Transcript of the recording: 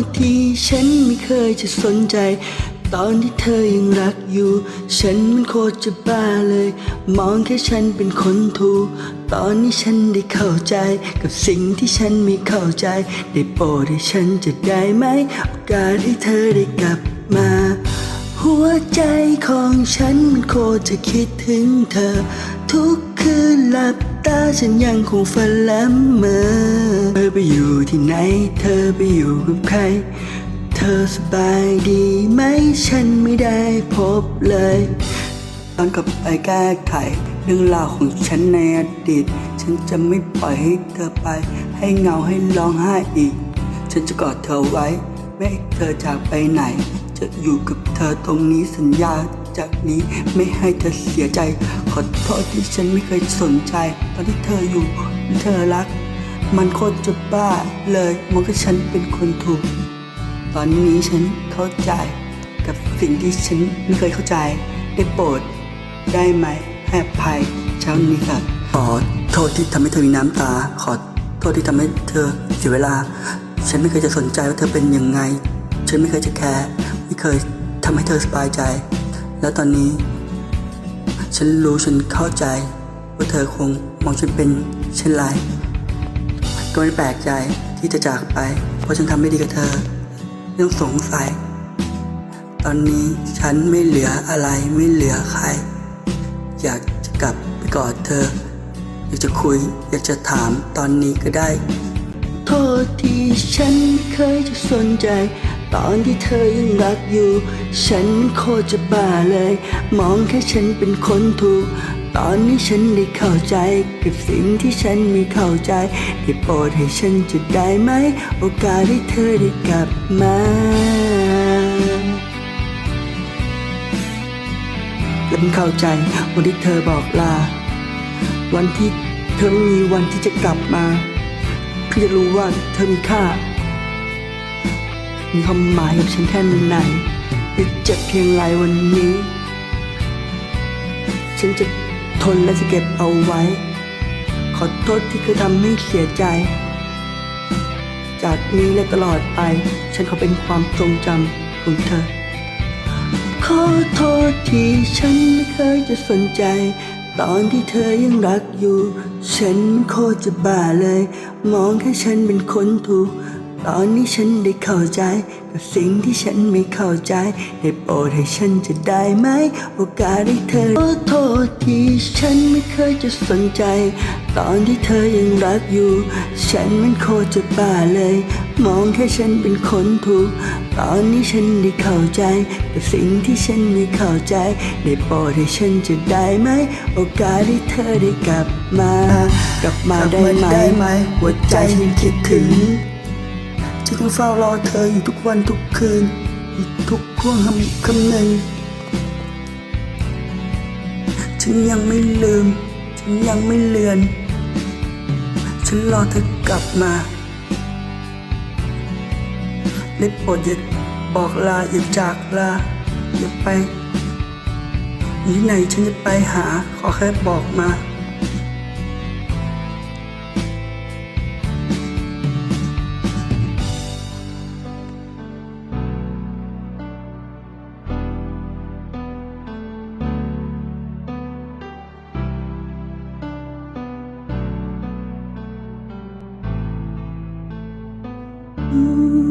ษที่ฉันไม่เคยจะสนใจ ตอนที่เธอยังรักอยู่ ฉันมันโคตรจะบ้าเลย มองแค่ฉันเป็นคนถูก ตอนนี้ฉันได้เข้าใจ กับสิ่งที่ฉันไม่เข้าใจ ได้โปรดให้ฉันจะได้ไหม โอกาสให้เธอได้กลับมา หัวใจของฉันมันโคตรจะคิดถึงเธอ ทุก คืนหลับตาฉันยังคงฝันละเมอเธอไปอยู่ที่ไหน เธอไปอยู่กับใคร เธอสบายดีไหมฉันไม่ได้พบเลยตอนกลับไปแก้ไขเรื่องราวของฉันในอดีต ฉันจะไม่ปล่อยให้เธอไป ให้เหงาให้ร้องไห้อีก ฉันจะกอดเธอไว้ ไม่ให้เธอจากไปไหน จะอยู่กับเธอตรงนี้สัญญา จากนี้ไม่ให้เธอเสียใจ ขอโทษที่ฉันไม่เคยสนใจ ตอนที่เธออยู่เธอรัก มันโคตรจะบ้าเลยมองว่ฉันเป็นคนถูก ตอนนี้ฉันเข้าใจ กับสิ่งที่ฉันไม่เคยเข้าใจ ได้โปรด ได้ไหมให้อภัยเช้านี้ค่ะขอโทษที่ทำให้เธอมีน้ำตา ขอโทษที่ทำให้เธอเสียเวลา ฉันไม่เคยจะสนใจว่าเธอเป็นยังไง ฉันไม่เคยจะแคร์ไม่เคยทำให้เธอสบายใจ แล้วตอนนี้ ฉันรู้ฉันเข้าใจ ว่าเธอคงมองฉันเป็นเช่นไรก็ไม่แปลกใจที่จะจากไป เพราะฉันทำไม่ดีกับเธอไม่องสงสัย ตอนนี้ฉันไม่เหลืออะไรไม่เหลือใคร อยากจะกลับไปกอดเธอ อยากจะคุย อยากจะถามตอนนี้ก็ได้ โทษที่ฉันไม่เคยจะสนใจ ตอนที่เธอยังรักอยู่ ฉันโคตรจะบ้าเลย มองแค่ฉันเป็นคนถูก ตอนนี้ฉันได้เข้าใจ กับสิ่งที่ฉันไม่เข้าใจ ได้โปรดให้ฉันจะได้ไหม โอกาสให้เธอได้กลับมาและเพิ่งเข้าใจวันที่เธอบอกลา วันที่เธอไม่มีวันที่จะกลับมา เพื่อจะรู้ว่าเธอมีค่า มีความหมายกับฉันแค่ไหนจะเจ็บเพียงไรวันนี้ ฉันจะทนและจะเก็บเอาไว้ ขอโทษที่เคยทำให้เสียใจ จากนี้และตลอดไป ฉันขอเป็นความทรงจำของเธอ ขอโทษที่ฉันไม่เคยจะสนใจ ตอนที่เธอยังรักอยู่ ฉันโคตรจะบ้าเลย มองแค่ฉันเป็นคนถูก ตอนนี้ฉันได้เข้าใจกับสิ่งที่ฉันไม่เข้าใจ ได้โปรดให้ฉันจะได้ไหม โอกาสให้เธอขอโทษที่ฉันไม่เคยจะสนใจ ตอนที่เธอยังรักอยู่ ฉันมันโคตรจะบ้าเลย มองแค่ฉันเป็นคนถูก ตอนนี้ฉันได้เข้าใจกับสิ่งที่ฉันไม่เข้าใจ ได้โปรดให้ฉันจะได้ไหม โอกาสให้เธอได้กลับมา กลับมาได้ไหมหัวใจฉันคิดถึง ฉันยังเฝ้ารอเธออยู่ทุกวันทุกคืน อยู่ทุกช่วงคำคำหนึ่ง ฉันยังไม่ลืม ฉันยังไม่เลือน ฉันรอเธอกลับมาได้โปรดอย่าบอกลาอย่าจากลาอย่าไปอยู่ที่ไหนฉันจะไปหาขอแค่บอกมา Ooh.